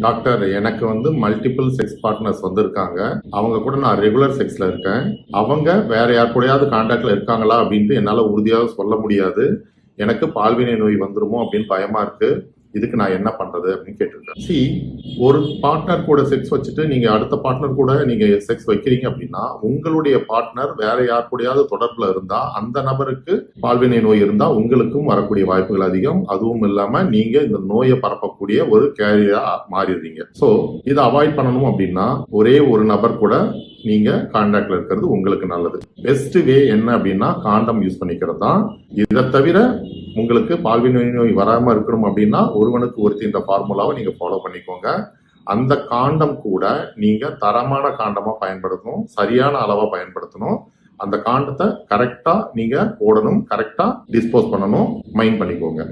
Doctor எனக்கு வந்து multiple sex partners வந்திருக்காங்க. அவங்க கூட நான் ரெகுலர் செக்ஸ்ல இருக்கேன். அவங்க வேற யார் கூடயாவது கான்டாக்ட்ல இருக்காங்களா அப்படின்ட்டு என்னால உறுதியாக சொல்ல முடியாது. எனக்கு பால்வினை நோய் வந்துருமோ அப்படின்னு பயமா இருக்கு. இதுக்கு நான் என்ன பண்றது அப்படின்னு கேட்டிருக்கேன் சி ஒரு பார்ட்னர் கூட செக்ஸ் வச்சுட்டு நீங்க அடுத்த பார்ட்னர் கூட நீங்க செக்ஸ் வைக்கிறீங்க அப்படின்னா உங்களுடைய பார்ட்னர் வேற யார் கூடயாவது தொடர்புல இருந்தா அந்த நபருக்கு பால்வினை நோய் இருந்தா உங்களுக்கும் வரக்கூடிய வாய்ப்புகள் அதிகம். அதுவும் இல்லாம நீங்க இந்த நோயை பரப்பக்கூடிய ஒரு கேரியரா மாறிடுறீங்க. சோ இதை அவாய்ட் பண்ணணும் அப்படின்னா ஒரே ஒரு நபர் கூட நீங்க கான்டாக்ட்ல இருக்கிறது உங்களுக்கு நல்லது. பெஸ்ட் வே என்ன அப்படின்னா காண்டம் யூஸ் பண்ணிக்கிறது தான் இதை தவிர உங்களுக்கு பால்வினை நோய் வராமல் இருக்கணும் அப்படின்னா ஒருவனுக்கு ஒருத்தி இந்த ஃபார்முலாவை நீங்கள் ஃபாலோ பண்ணிக்கோங்க. அந்த காண்டம் கூட நீங்கள் தரமான காண்டமாக பயன்படுத்தணும் சரியான அளவாக பயன்படுத்தணும். அந்த காண்டத்தை கரெக்டாக நீங்கள் போடணும் கரெக்டாக டிஸ்போஸ் பண்ணணும் மைண்ட் பண்ணிக்கோங்க.